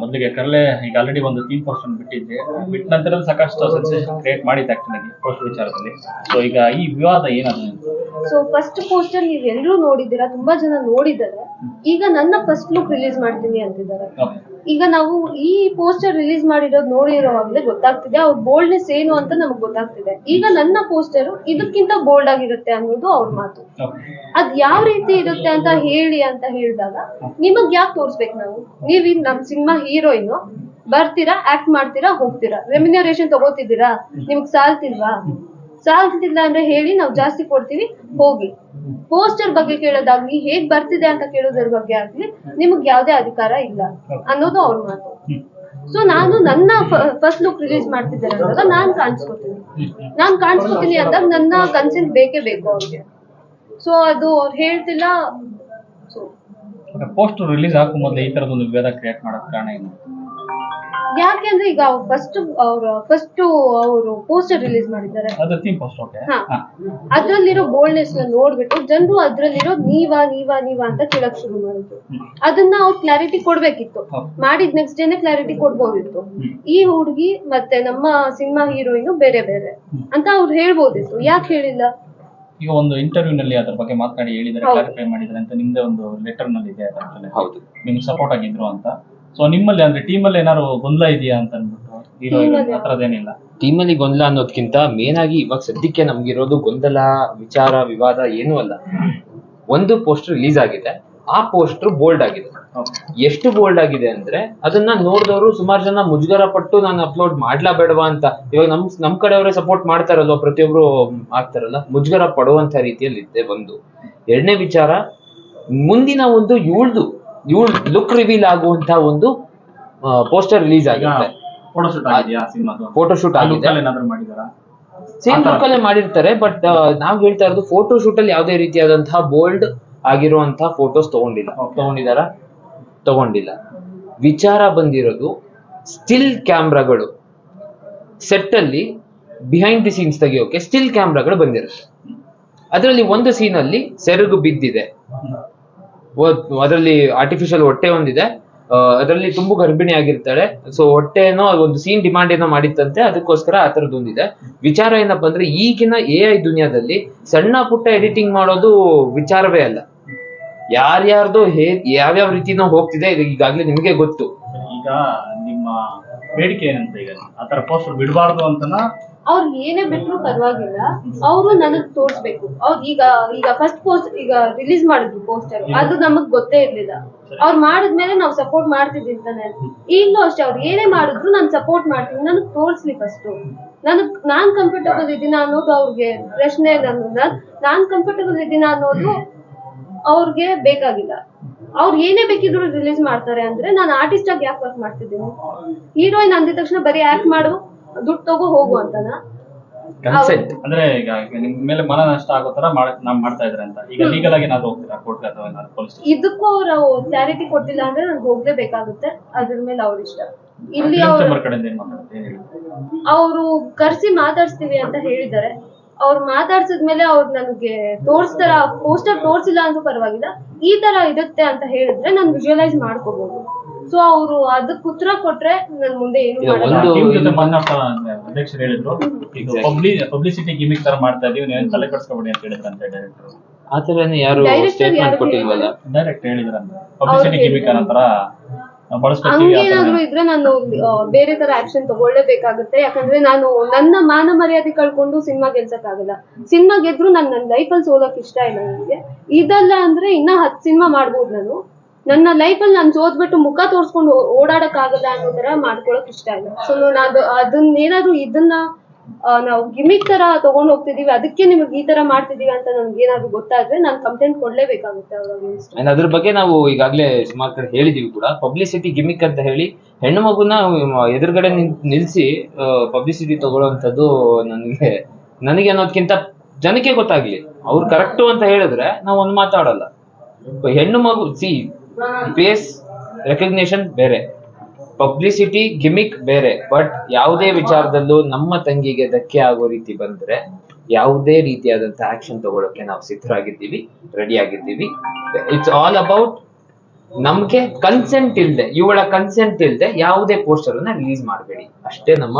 ಮೊದಲಿಗೆ ಕರಲೆ ಈಗ ಆಲ್ರೆಡಿ ಒಂದು ತೀನ್ ಪೋಸ್ಟ್ ಬಿಟ್ಟಿದ್ದೆ. ಬಿಟ್ಟ ನಂತರ ಸಾಕಷ್ಟು ಸೆನ್ಸೇಷನ್ ಕ್ರಿಯೇಟ್ ಮಾಡಿದ್ದೆ ಆಕ್ಟನ್ ಪೋಸ್ಟ್ ವಿಚಾರದಲ್ಲಿ. ಸೊ ಈಗ ಈ ವಿವಾದ ಏನದು ಸೊ ಫಸ್ಟ್ ಪೋಸ್ಟರ್ ನೀವು ಎಲ್ಲರೂ ನೋಡಿದ್ದೀರಾ? ತುಂಬಾ ಜನ ನೋಡಿದ್ದಾರೆ. ಈಗ ನನ್ನ ಫಸ್ಟ್ ಲುಕ್ ರಿಲೀಸ್ ಮಾಡ್ತೀನಿ ಅಂತಿದ್ದಾರೆ. ಈಗ ನಾವು ಈ ಪೋಸ್ಟರ್ ರಿಲೀಸ್ ಮಾಡಿರೋದು ನೋಡಿರೋವಾಗ್ಲೇ ಗೊತ್ತಾಗ್ತಿದೆ. ಅವ್ರ ಬೋಲ್ಡ್ನೆಸ್ ಏನು ಅಂತ ನಮ್ಗೆ ಗೊತ್ತಾಗ್ತಿದೆ. ಈಗ ನನ್ನ ಪೋಸ್ಟರ್ ಇದಕ್ಕಿಂತ ಬೋಲ್ಡ್ ಆಗಿರುತ್ತೆ ಅನ್ನೋದು ಅವ್ರ ಮಾತು. ಅದ್ ಯಾವ ರೀತಿ ಇರುತ್ತೆ ಅಂತ ಹೇಳಿ ಅಂತ ಹೇಳಿದಾಗ ನಿಮಗ್ ಯಾಕೆ ತೋರಿಸ್ಬೇಕು ನಾವು? ನೀವ್ ಈಗ ನಮ್ ಸಿನಿಮಾ ಹೀರೋಯಿನ್ ಬರ್ತೀರಾ, ಆಕ್ಟ್ ಮಾಡ್ತೀರಾ, ಹೋಗ್ತೀರಾ? ರೆಮ್ಯುನರೇಷನ್ ತಗೋತಿದ್ದೀರಾ? ನಿಮ್ಗೆ ಸಾಲ್ತಿಲ್ವಾ? ಸಾಲ್ತಿಲ್ಲ ಅಂದ್ರೆ ಹೇಳಿ ನಾವು ಜಾಸ್ತಿ ಕೊಡ್ತೀವಿ, ಹೋಗಿ. ಪೋಸ್ಟರ್ ಬಗ್ಗೆ ಕೇಳೋದಾಗ್ಲಿ ಹೇಗ್ ಬರ್ತಿದೆ ಅಂತ ಕೇಳೋದ್ರ ಬಗ್ಗೆ ಆಗ್ಲಿ, ನಿಮಗ್ ಯಾವ್ದೇ ಅಧಿಕಾರ ಇಲ್ಲ ಅನ್ನೋದು ಅವ್ರ ಮಾತು. ಸೊ ನಾನು ನನ್ನ ಫಸ್ಟ್ ಲುಕ್ ರಿಲೀಸ್ ಮಾಡ್ತಿದ್ದಾರೆ ಅಂದಾಗ ನಾನ್ ಕಾಣಿಸ್ಕೊತೀನಿ. ನಾನ್ ಕಾಣಿಸ್ಕೊತೀನಿ ಅಂದಾಗ ನನ್ನ ಕನ್ಸೆಂಟ್ ಬೇಕೇ ಬೇಕು ಅವ್ರಿಗೆ. ಸೊ ಅದು ಅವ್ರು ಹೇಳ್ತಿಲ್ಲ ಪೋಸ್ಟರ್ ಪೋಸ್ಟ್ ರಿಲೀಸ್ ಆಗೋ ಮೊದಲು ಈ ತರದೊಂದು ವಿವಾದ ಕ್ರಿಯೇಟ್ ಮಾಡೋಕೆ ಕಾರಣ ಏನು? ಯಾಕೆಂದ್ರೆ ಈಗ ಫಸ್ಟ್ ಅವ್ರ ಫಸ್ಟ್ ಅವರು ಪೋಸ್ಟರ್ ರಿಲೀಸ್ ಮಾಡಿದ್ದಾರೆ. ಅದು ಥೀಮ್ ಪೋಸ್ಟ್ ಓಕೆ ಹಾ. ಅದ್ರಲ್ಲಿರೋ ಬೋಲ್ಡ್ನೆಸ್ನ ನೋಡ್ಬಿಟ್ಟು ಜನರು ಅದ್ರಲ್ಲಿರೋ ನೀವಾ ನೀವಾ ನೀವಾ ಅಂತ ಕೇಳಕ್ ಶುರು ಮಾಡಿದ್ರು. ಅದನ್ನ ಅವ್ರು ಕ್ಲಾರಿಟಿ ಕೊಡ್ಬೇಕಿತ್ತು. ಮಾಡಿದ ನೆಕ್ಸ್ಟ್ ಡೇನೆ ಕ್ಲಾರಿಟಿ ಕೊಡ್ಬೋದಿತ್ತು. ಈ ಹುಡುಗಿ ಮತ್ತೆ ನಮ್ಮ ಸಿನಿಮಾ ಹೀರೋಯಿನ್ ಬೇರೆ ಬೇರೆ ಅಂತ ಅವ್ರು ಹೇಳ್ಬೋದಿತ್ತು. ಯಾಕೆ ಹೇಳಿಲ್ಲ? ಈಗ ಒಂದು ಇಂಟರ್ವ್ಯೂ ನಲ್ಲಿ ಅದ್ರ ಬಗ್ಗೆ ಮಾತನಾಡಿ ಹೇಳಿದ್ದಾರೆ. ಕ್ಲಾರಿಫೈ ಮಾಡಿದ್ದಾರೆ ಅಂತ ನಿಮ್ದೇ ಒಂದು ಲೆಟರ್ನಲ್ಲಿ ಇದೆ ಹೌದು. ನಿಮ್ಗೆ ಸಪೋರ್ಟ್ ಆಗಿದ್ರು ಅಂತ. ಸೊ ನಿಮ್ಮಲ್ಲಿ ಅಂದ್ರೆ ಟೀಮ್ ಅಲ್ಲಿ ಏನಾದ್ರು ಗೊಂದಲ ಇದೆಯಾ ಅಂತ ಅನ್ಬಿಟ್ಟು ಹೀರೋ ಆ ಥರದ್ದೇನಿಲ್ಲ ಟೀಮಲ್ಲಿ ಗೊಂದಲ ಅನ್ನೋದ್ಕಿಂತ ಮೇನ್ ಆಗಿ ಇವಾಗ ಸದ್ಯಕ್ಕೆ ನಮ್ಗಿರೋದು ಗೊಂದಲ ವಿಚಾರ ವಿವಾದ ಏನೂ ಅಲ್ಲ. ಒಂದು ಪೋಸ್ಟರ್ ರಿಲೀಸ್ ಆಗಿದೆ. ಆ ಪೋಸ್ಟರ್ ಬೋಲ್ಡ್ ಆಗಿದೆ. ಎಷ್ಟು ಬೋಲ್ಡ್ ಆಗಿದೆ ಅಂದ್ರೆ ಅದನ್ನ ನೋಡಿದವರು ಸುಮಾರು ಜನ ಮುಜುಗರ ಪಟ್ಟು ನಾನು ಅಪ್ಲೋಡ್ ಮಾಡ್ಲಾ ಬೇಡವಾ ಅಂತ. ಇವಾಗ ನಮ್ ನಮ್ ಕಡೆಯವರೇ ಸಪೋರ್ಟ್ ಮಾಡ್ತಾರಲ್ವ? ಪ್ರತಿಯೊಬ್ರು ಆಗ್ತಾರಲ್ಲ? ಮುಜುಗರ ಪಡುವಂತ ರೀತಿಯಲ್ಲಿ ಇದೆ ಒಂದು. ಎರಡನೇ ವಿಚಾರ ಮುಂದಿನ ಒಂದು ಇವಳ್ದು. ಇವಳ್ ಲುಕ್ ರಿವೀಲ್ ಆಗುವಂತ ಒಂದು ಪೋಸ್ಟರ್ ರಿಲೀಸ್ ಆಗುತ್ತೆ ಫೋಟೋಶೂಟ್ ಆಗಿದೆ. ಸೇಮ್ ಲುಕ್ ಅಲ್ಲೇ ಮಾಡಿರ್ತಾರೆ ಬಟ್ ನಾವ್ ಹೇಳ್ತಾ ಇರೋದು ಫೋಟೋ ಶೂಟ್ ಅಲ್ಲಿ ಯಾವುದೇ ರೀತಿಯಾದಂತಹ ಬೋಲ್ಡ್ ಆಗಿರುವಂತಹ ಫೋಟೋಸ್ ತಗೊಂಡಿಲ್ಲ. ತಗೊಂಡಿದಾರ? ತಗೊಂಡಿಲ್ಲ. ವಿಚಾರ ಬಂದಿರೋದು ಸ್ಟಿಲ್ ಕ್ಯಾಮ್ರಾಗಳು ಸೆಟ್ ಅಲ್ಲಿ ಬಿಹೈಂಡ್ ದಿ ಸೀನ್ಸ್ ತೆಗಿಯೋಕೆ ಸ್ಟಿಲ್ ಕ್ಯಾಮ್ರಾಗಳು ಬಂದಿರುತ್ತೆ. ಅದರಲ್ಲಿ ಒಂದು ಸೀನ್ ಅಲ್ಲಿ ಸೆರಗು ಬಿದ್ದಿದೆ. ಅದರಲ್ಲಿ ಆರ್ಟಿಫಿಷಿಯಲ್ ಹೊಟ್ಟೆ ಒಂದಿದೆ. ಅದರಲ್ಲಿ ತುಂಬಾ ಗರ್ಭಿಣಿ ಆಗಿರ್ತಾಳೆ. ಸೊ ಹೊಟ್ಟೆನೋ ಒಂದು ಸೀನ್ ಡಿಮಾಂಡ್ ಏನೋ ಮಾಡಿತ್ತಂತೆ, ಅದಕ್ಕೋಸ್ಕರ ಆ ಥರದ್ದೊಂದಿದೆ ವಿಚಾರ ಏನಪ್ಪಾ ಅಂದ್ರೆ, ಈಗಿನ ಎ ಐ ದುನಿಯಾದಲ್ಲಿ ಸಣ್ಣ ಪುಟ್ಟ ಎಡಿಟಿಂಗ್ ಮಾಡೋದು ವಿಚಾರವೇ ಅಲ್ಲ. ಯಾರ್ಯಾರ್ದು ಹೇ, ಯಾವ್ಯಾವ ರೀತಿನೋ ಹೋಗ್ತಿದೆ, ಇದು ಈಗಾಗ್ಲೇ ನಿಮ್ಗೆ ಗೊತ್ತು. ಈಗ ನಿಮ್ಮ ಬೇಡಿಕೆ ಏನಂತ ಈಗ, ಆ ತರ ಪೋಸ್ಟರ್ ಬಿಡಬಾರ್ದು ಅಂತನಾ ಅವ್ರು ಏನೇ ಬಿಟ್ರು ಪರವಾಗಿಲ್ಲ. ಅವರು ನನಗ್ ತೋರ್ಸ್ಬೇಕು. ಅವ್ರು ಈಗ ಈಗ ಫಸ್ಟ್ ಪೋಸ್ಟ್ ಈಗ ರಿಲೀಸ್ ಮಾಡಿದ್ರು ಪೋಸ್ಟರ್ ಅದು ನಮಗ್ ಗೊತ್ತೇ ಇರ್ಲಿಲ್ಲ. ಅವ್ರು ಮಾಡಿದ್ಮೇಲೆ ನಾವು ಸಪೋರ್ಟ್ ಮಾಡ್ತಿದ್ವಿ ಅಂತಾನೆ. ಈಗಲೂ ಅಷ್ಟೇ, ಅವ್ರು ಏನೇ ಮಾಡಿದ್ರು ನಾನು ಸಪೋರ್ಟ್ ಮಾಡ್ತೀನಿ. ನನಗ್ ತೋರ್ಸ್ಲಿ ಫಸ್ಟ್ ನನಗ್, ನಾನ್ ಕಂಫರ್ಟಬಲ್ ಇದೀನ ಅನ್ನೋದು ಅವ್ರಿಗೆ ಪ್ರಶ್ನೆ ನನ್ನ ನಾನ್ ಕಂಫರ್ಟಬಲ್ ಇದೀನ ಅನ್ನೋದು ಅವ್ರಿಗೆ ಬೇಕಾಗಿಲ್ಲ. ಅವ್ರು ಏನೇ ಬೇಕಿದ್ರು ರಿಲೀಸ್ ಮಾಡ್ತಾರೆ ಅಂದ್ರೆ ನಾನು ಆರ್ಟಿಸ್ಟ್ ಆಗಿ ಯಾಕೆ ವರ್ಕ್ ಮಾಡ್ತಿದ್ದೀನಿ? ಹೀರೋಯಿನ್ ಅಂದಿದ ತಕ್ಷಣ ಬರೀ ಆಕ್ಟ್ ಮಾಡು ದುಡ್ಡು ತಗೋ ಹೋಗು ಅಂತನಾ? ಕನ್ಸೆಂಟ್ ಅಂದ್ರೆ ಈಗ ನಿಮ್ ಮೇಲೆ ಮನ ನಷ್ಟ ಆಗೋ ತರ ಮಾಡ್- ನಾವ್ ಮಾಡ್ತಾ ಇದ್ರೆ ಅಂತ. ಈಗ ಲೀಗಲ್ ಆಗಿ ಏನಾದ್ರು ಹೋಗ್ತೀರಾ ಕೋರ್ಟ್ ಅಥವಾ ಏನಾದ್ರು ಪೊಲೀಸ್ ಇದಕ್ಕೂ ಅವ್ರು ಕ್ಲಾರಿಟಿ ಕೊಟ್ಟಿಲ್ಲ ಅಂದ್ರೆ ನಾನು ಹೋಗ್ಲೇಬೇಕಾಗುತ್ತೆ ಅದ್ರ ಮೇಲೆ ಅವ್ರ ಇಷ್ಟ. ಇಲ್ಲಿ ಅವ್ರು ಚೇಂಬರ್ ಕಡೆಯಿಂದ ಏನ್ ಮಾತಾಡುತ್ತೆ ಏನ್ ಹೇಳಿ? ಅವರು ಕರ್ಸಿ ಮಾತಾಡ್ಸ್ತೀವಿ ಅಂತ ಹೇಳಿದ್ದಾರೆ. ಅವ್ರು ಮಾತಾಡ್ಸಿದ್ಮೇಲೆ ಅವ್ರು ನನಗೆ ತೋರಿಸ್ತಾರ ಪೋಸ್ಟರ್ ತೋರ್ಸಿಲ್ಲ ಅಂದ್ರೂ ಪರವಾಗಿಲ್ಲ. ಈ ತರ ಇರುತ್ತೆ ಅಂತ ಹೇಳಿದ್ರೆ ನಾನು ವಿಜುವಲೈಸ್ ಮಾಡ್ಕೋಬಹುದು ಸೊ ಅವರು ಅದಕ್ಕೆ ಉತ್ತರ ಕೊಟ್ರೆ ನನ್ ಮುಂದೆ ಏನು ಇದು ಮಾಡಲ್ಲ. ಒಂದು- ಟೀಮ್ ಜೊತೆ ಮಾತನಾಡ್ತಾ ಅಧ್ಯಕ್ಷರು ಹೇಳಿದ್ರು. ಇದು. ಪಬ್ಲಿ ಪಬ್ಲಿಸಿಟಿ ಗಿಮಿಕ್ ತರ ಮಾಡ್ತಾ ಇದೀವಿ ನೀವು ತಲೆ ಕೆಡಿಸ್ಕೊಬೇಡಿ ಅಂತ ಹೇಳಿದ್ರಂತೆ ಡೈರೆಕ್ಟರ್ ಆ ಯಾರು Director ಸ್ಟೇಟ್ಮೆಂಟ್ ಯಾರು ಕೊಟ್ಟಿಲ್ವಲ್ಲ? ಡೈರೆಕ್ಟ್ ಹೇಳಿದ್ರಂತೆ ಪಬ್ಲಿಸಿಟಿ ಗಿಮಿಕ್ ಅನ್ನೋ ಬಳಸ್ಕೊತೀವಿ ಆ ಹಂಗೇನಾದ್ರೂ ತರ ಇದ್ರೆ ನಾನು ಆ, ಬೇರೆ ತರ ಆಕ್ಷನ್ ತಗೊಳ್ಳೇಬೇಕಾಗುತ್ತೆ. ಯಾಕಂದ್ರೆ ನಾನು ನನ್ನ ಮಾನ ಮರ್ಯಾದೆ ಕಳ್ಕೊಂಡು ಸಿನಿಮಾ ಗೆಲ್ಸಕ್ಕಾಗಲ್ಲ. ಸಿನಿಮಾ ಗೆದ್ರು ನಾನು ನನ್ನ ಲೈಫಲ್ಲಿ ಸೋಲಕ್ ಇಷ್ಟ ಇಲ್ಲ ನನಗೆ. ಇದಲ್ಲ ಅಂದ್ರೆ ಇನ್ನ ಹತ್ತು ಸಿನಿಮಾ ಮಾಡ್ಬೋದು ನಾನು. ನನ್ನ ಲೈಫಲ್ಲಿ ನಾನು ಸೋತ್ಬಿಟ್ಟು ಮುಖ ತೋರ್ಸ್ಕೊಂಡು ಓಡಾಡಕ್ ಆಗಲ್ಲ ಅನ್ನೋ ತರ ಮಾಡ್ಕೊಳಕ್ ಇಷ್ಟ ಇಲ್ಲ. ಸೊ ನಾನು ಅದನ್ನ ಏನಾದ್ರು ಇದನ್ನ ಆ, ನಾವು ಗಿಮಿಕ್ ತರ ತಗೊಂಡ್ ಹೋಗ್ತಿದೀವಿ ಅದಕ್ಕೆ ನಿಮಗೆ ಈ ತರ ಮಾಡ್ತಿದೀವಿ ಅಂತ ನಮ್ಗೆ ಏನಾದ್ರು ಗೊತ್ತಾದ್ರೆ ನಾನು ಕಂಪ್ಲೇಂಟ್ ಕೊಡ್ಲೇಬೇಕಾಗುತ್ತೆ ಅವ್ರ. ಅಂಡ್ ಅದ್ರ ಬಗ್ಗೆ ನಾವು ಈಗಾಗಲೇ ಸುಮಾರು ಕಡೆ ಹೇಳಿದೀವಿ ಕೂಡ. ಪಬ್ಲಿಸಿಟಿ ಗಿಮಿಕ್ ಅಂತ ಹೇಳಿ ಹೆಣ್ಣು ಮಗುನ ಎದುರುಗಡೆ ನಿಲ್- ನಿಲ್ಸಿ ಪಬ್ಲಿಸಿಟಿ ತಗೊಳ್ಳೋವಂಥದ್ದು ನನಗೆ ನನಗೆ ಅನ್ನೋದ್ಕಿಂತ ಜನಕ್ಕೆ ಗೊತ್ತಾಗ್ಲಿ. ಅವ್ರು ಕರೆಕ್ಟು ಅಂತ ಹೇಳಿದ್ರೆ ನಾವು ಒಂದು ಮಾತಾಡಲ್ಲ. ಹೆಣ್ಣು ಮಗು ಸಿ ಫೇಸ್ ರೆಕಗ್ನಿಷನ್ ಬೇರೆ. ಪಬ್ಲಿಸಿಟಿ ಗಿಮಿಕ್ ಬೇರೆ. ಬಟ್ ಯಾವುದೇ ವಿಚಾರದಲ್ಲೂ ನಮ್ಮ ತಂಗಿಗೆ ಧಕ್ಕೆ ಆಗೋ ರೀತಿ ಬಂದ್ರೆ ಯಾವುದೇ ರೀತಿಯಾದಂತ ಆಕ್ಷನ್ ತಗೊಳಕ್ಕೆ ನಾವು ಸಿದ್ಧರಾಗಿದ್ದೀವಿ ರೆಡಿ ಆಗಿದ್ದೀವಿ ಇಟ್ಸ್ ಆಲ್ ಅಬೌಟ್ ನಮ್ಗೆ ಕನ್ಸೆಂಟ್ ಇಲ್ದೆ ಇವಳ ಕನ್ಸೆಂಟ್ ಇಲ್ದೆ ಯಾವುದೇ ಪೋಸ್ಟರ್ ಅನ್ನ ರಿಲೀಸ್ ಮಾಡಬೇಡಿ. ಅಷ್ಟೇ ನಮ್ಮ